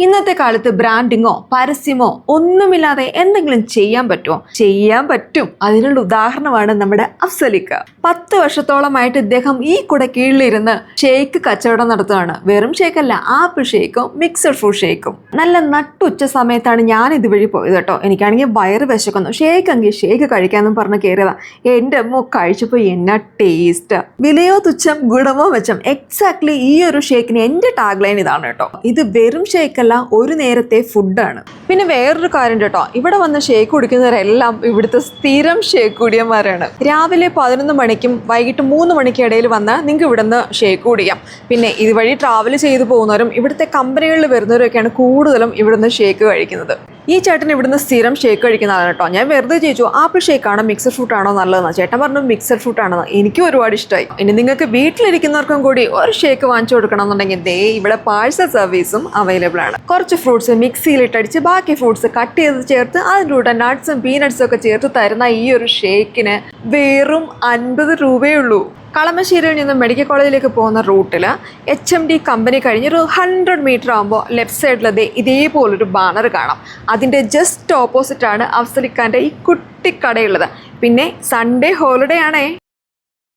ഇന്നത്തെ കാലത്ത് ബ്രാൻഡിങ്ങോ പരസ്യമോ ഒന്നുമില്ലാതെ എന്തെങ്കിലും ചെയ്യാൻ പറ്റുമോ? ചെയ്യാൻ പറ്റും. അതിനുള്ള ഉദാഹരണമാണ് നമ്മുടെ അഫ്സലിക്ക. പത്ത് വർഷത്തോളമായിട്ട് ഇദ്ദേഹം ഈ കുട കീഴിലിരുന്ന് ഷേക്ക് കച്ചവടം നടത്തുകയാണ്. വെറും ഷേക്കല്ല ആപ്പിൾ ഷേക്കും മിക്സഡ് ഫ്രൂട്ട് ഷേക്കും നല്ല നട്ടുച്ച സമയത്താണ് ഞാൻ ഇതുവഴി പോയത് കേട്ടോ. എനിക്കാണെങ്കിൽ വയറ് വിശക്കുന്നു. ഷേക്ക് എങ്കിൽ ഷേക്ക് കഴിക്കാമെന്നും പറഞ്ഞ് കയറിയതാ. എന്റെ അമ്മ കഴിച്ചപ്പോൾ എന്നാ ടേസ്റ്റ് വിലയോ തുച്ഛം ഗുണമോ മെച്ചം? എക്സാക്ട്ലി ഈ ഒരു ഷേക്കിന് എന്റെ ടാഗ് ലൈൻ ഇതാണ് കേട്ടോ. ഇത് വെറും ഷേക്കല്ല ഒരു നേരത്തെ ഫുഡാണ്. പിന്നെ വേറൊരു കാര്യം കേട്ടോ. ഇവിടെ വന്ന് ഷേക്ക് കുടിക്കുന്നവരെല്ലാം ഇവിടുത്തെ സ്ഥിരം ഷേക്ക് കുടിയന്മാരാണ്. രാവിലെ പതിനൊന്ന് മണിക്കും വൈകിട്ട് മൂന്ന് മണിക്കും ഇടയിൽ വന്നാൽ നിങ്ങൾക്ക് ഇവിടുന്ന് ഷേക്ക് കുടിക്കാം. പിന്നെ ഇതുവഴി ട്രാവൽ ചെയ്തു പോകുന്നവരും ഇവിടുത്തെ കമ്പനികളിൽ വരുന്നവരൊക്കെയാണ് കൂടുതലും ഇവിടുന്ന് ഷേക്ക് കഴിക്കുന്നത്. ഈ ചേട്ടൻ ഇവിടുന്ന് സ്ഥിരം ഷേക്ക് കഴിക്കുന്ന ആളാണ് കേട്ടോ. ഞാൻ വെറുതെ ചോദിച്ചു ആപ്പിൾ ഷേക്ക് ആണോ മിക്സഡ് ഫ്രൂട്ട് ആണോ നല്ലതെന്ന്? ചേട്ടൻ പറഞ്ഞു മിക്സഡ് ഫ്രൂട്ട് ആണെന്ന്. എനിക്കും ഒരുപാട് ഇഷ്ടമായി ഇനി നിങ്ങൾക്ക് വീട്ടിലിരിക്കുന്നവർക്കും കൂടി ഒരു ഷേക്ക് വാങ്ങിച്ചു കൊടുക്കണം എന്നുണ്ടെങ്കിൽ ദേ ഇവിടെ പാഴ്സൽ സർവീസും അവൈലബിൾ ആണ്. കുറച്ച് ഫ്രൂട്ട്സ് മിക്സിയിൽ മിക്സിയിലിട്ടടിച്ച് ബാക്കി ഫ്രൂട്ട്സ് കട്ട് ചെയ്ത് ചേർത്ത് അതിന്റെ കൂടെ നട്ട്സും പീനട്സും ഒക്കെ ചേർത്ത് തരുന്ന ഈ ഒരു ഷേക്കിന് വെറും അൻപത് രൂപയേ ഉള്ളൂ. കളമശ്ശേരിയിൽ നിന്ന് മെഡിക്കൽ കോളേജിലേക്ക് പോകുന്ന റൂട്ടിൽ എച്ച് എം ഡി കമ്പനി കഴിഞ്ഞൊരു ഹൺഡ്രഡ് മീറ്റർ ആകുമ്പോൾ ലെഫ്റ്റ് സൈഡിൽ ദേ ഇതേപോലൊരു ബാനർ കാണാം. അതിന്റെ ജസ്റ്റ് ഓപ്പോസിറ്റാണ് അഫ്സലിഖാന്റെ ഈ കുട്ടിക്കടയുള്ളത്. പിന്നെ സൺഡേ ഹോളിഡേ ആണേ.